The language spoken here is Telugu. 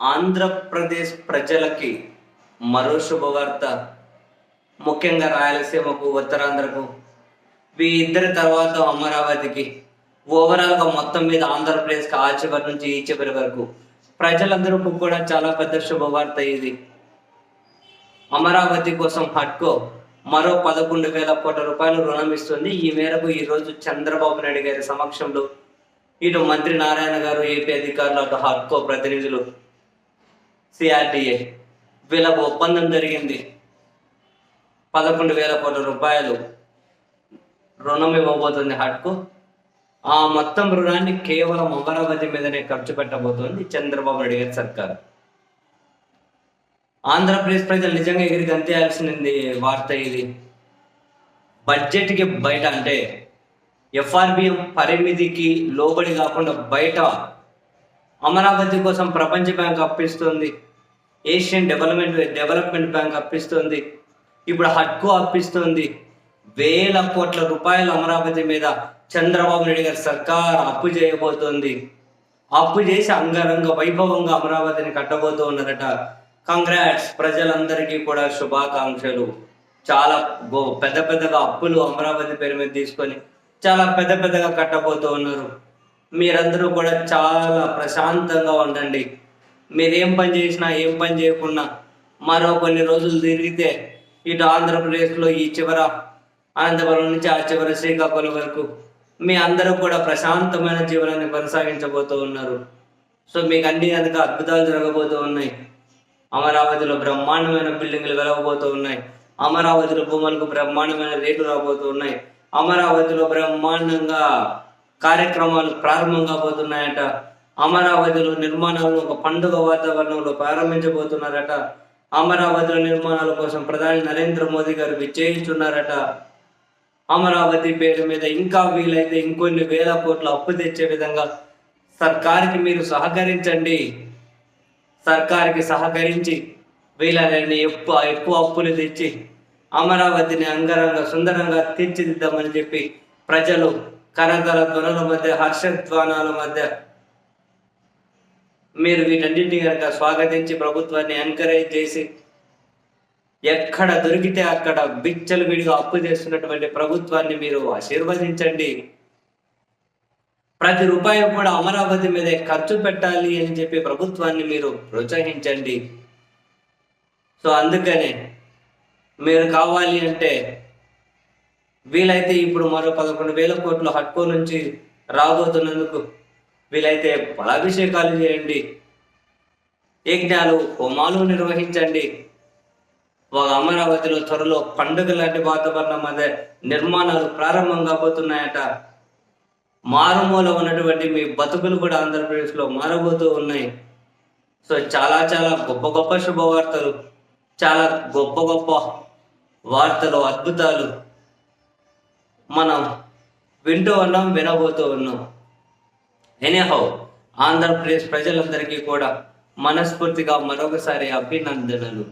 ఆంధ్రప్రదేశ్ ప్రజలకి మరో శుభవార్త. ముఖ్యంగా రాయలసీమకు ఉత్తరాంధ్రకు ఈ ఇద్దరి తర్వాత అమరావతికి ఓవరాల్గా మొత్తం మీద ఆంధ్రప్రదేశ్కి ఆ చివరి నుంచి ఈ చివరి వరకు. ప్రజలందరికీ కూడా చాలా పెద్ద శుభవార్త ఇది. అమరావతి కోసం హట్కో మరో పదకొండు వేల కోట్ల రూపాయలు రుణం ఇస్తుంది. ఈ మేరకు ఈ రోజు చంద్రబాబు నాయుడు గారి సమక్షంలో ఇటు మంత్రి నారాయణ గారు ఏపీ అధికారులు అటు హట్కో ప్రతినిధులు సిఆర్డిఏ. వీళ్ళకు ఒప్పందం జరిగింది. పదకొండు వేల కోట్ల రూపాయలు రుణం ఇవ్వబోతుంది హట్కు. ఆ మొత్తం రుణాన్ని కేవలం అమరావతి మీదనే ఖర్చు పెట్టబోతోంది చంద్రబాబు నాయుడు గారి సర్కారు. ఆంధ్రప్రదేశ్ ప్రజలు నిజంగా ఎగిరి గంతేయాల్సింది వార్త ఇది. బడ్జెట్కి బయట అంటే ఎఫ్ఆర్బిఎం పరిమితికి లోబడి కాకుండా బయట అమరావతి కోసం ప్రపంచ బ్యాంక్ అప్పిస్తుంది. ఏషియన్ డెవలప్మెంట్ డెవలప్మెంట్ బ్యాంక్ అప్పిస్తుంది. ఇప్పుడు హడ్కో అప్పిస్తుంది. వేల కోట్ల రూపాయలు అమరావతి మీద చంద్రబాబు నాయుడు గారి సర్కార్ అప్పు చేయబోతోంది. అప్పు చేసి అంగరంగ వైభవంగా అమరావతిని కట్టబోతూ ఉన్నారట కంగ్రాట్స్ ప్రజలందరికీ కూడా శుభాకాంక్షలు. చాలా పెద్ద పెద్దగా అప్పులు అమరావతి పేరు మీద తీసుకొని చాలా పెద్ద పెద్దగా కట్టబోతూ ఉన్నారు. మీరందరూ కూడా చాలా ప్రశాంతంగా ఉండండి. మీరేం పని చేసినా ఏం పని చేయకుండా మరో కొన్ని రోజులు తిరిగితే ఇటు ఆంధ్రప్రదేశ్లో ఈ చివర అనంతపురం నుంచి ఆ చివర శ్రీకాకుళం వరకు మీ అందరూ కూడా ప్రశాంతమైన జీవనాన్ని కొనసాగించబోతూ ఉన్నారు. సో మీకు అన్ని కనుక అద్భుతాలు జరగబోతూ ఉన్నాయి. అమరావతిలో బ్రహ్మాండమైన బిల్డింగ్లు వెలగబోతూ ఉన్నాయి. అమరావతిలో భూములకు బ్రహ్మాండమైన రేట్లు రాబోతూ ఉన్నాయి. అమరావతిలో బ్రహ్మాండంగా కార్యక్రమాలు ప్రారంభం కాబోతున్నాయట అమరావతిలో నిర్మాణాలు ఒక పండుగ వాతావరణంలో ప్రారంభించబోతున్నారట. అమరావతిలో నిర్మాణాల కోసం ప్రధాని నరేంద్ర మోదీ గారు విచ్చేయిస్తున్నారట అమరావతి పేరు మీద ఇంకా వీలైతే ఇంకొన్ని వేల కోట్ల అప్పు తెచ్చే విధంగా సర్కార్కి మీరు సహకరించండి. సర్కార్కి సహకరించి వీలైన ఎక్కువ ఎక్కువ అప్పులు తెచ్చి అమరావతిని అంగరంగ సుందరంగా తీర్చిదిద్దామని చెప్పి ప్రజలు కరకర ధ్వనుల మధ్య హర్షధ్వానాల మధ్య మీరు వీటన్నింటినీ కనుక స్వాగతించి ప్రభుత్వాన్ని ఎంకరేజ్ చేసి ఎక్కడ దొరికితే అక్కడ బిచ్చలు విడిగా అప్పు చేస్తున్నటువంటి ప్రభుత్వాన్ని మీరు ఆశీర్వదించండి. ప్రతి రూపాయి కూడా అమరావతి మీదే ఖర్చు పెట్టాలి అని చెప్పి ప్రభుత్వాన్ని మీరు ప్రోత్సహించండి. సో అందుకనే మీరు కావాలి అంటే వీలైతే ఇప్పుడు మరో పదకొండు వేల కోట్లు హట్కో నుంచి రాబోతున్నందుకు వీలైతే ఫలాభిషేకాలు చేయండి. యజ్ఞాలు హోమాలు నిర్వహించండి. ఒక అమరావతిలో త్వరలో పండుగ లాంటి వాతావరణం అదే నిర్మాణాలు ప్రారంభం కాబోతున్నాయట మారుమూల ఉన్నటువంటి మీ బతుకులు కూడా ఆంధ్రప్రదేశ్లో మారబోతూ ఉన్నాయి. సో చాలా చాలా గొప్ప గొప్ప శుభవార్తలు చాలా గొప్ప గొప్ప వార్తలు అద్భుతాలు మనం వింటూ ఉన్నాం వినబోతూ ఉన్నాం ఎనీహౌ ఆంధ్రప్రదేశ్ ప్రజలందరికీ కూడా మనస్ఫూర్తిగా మరొకసారి అభినందనలు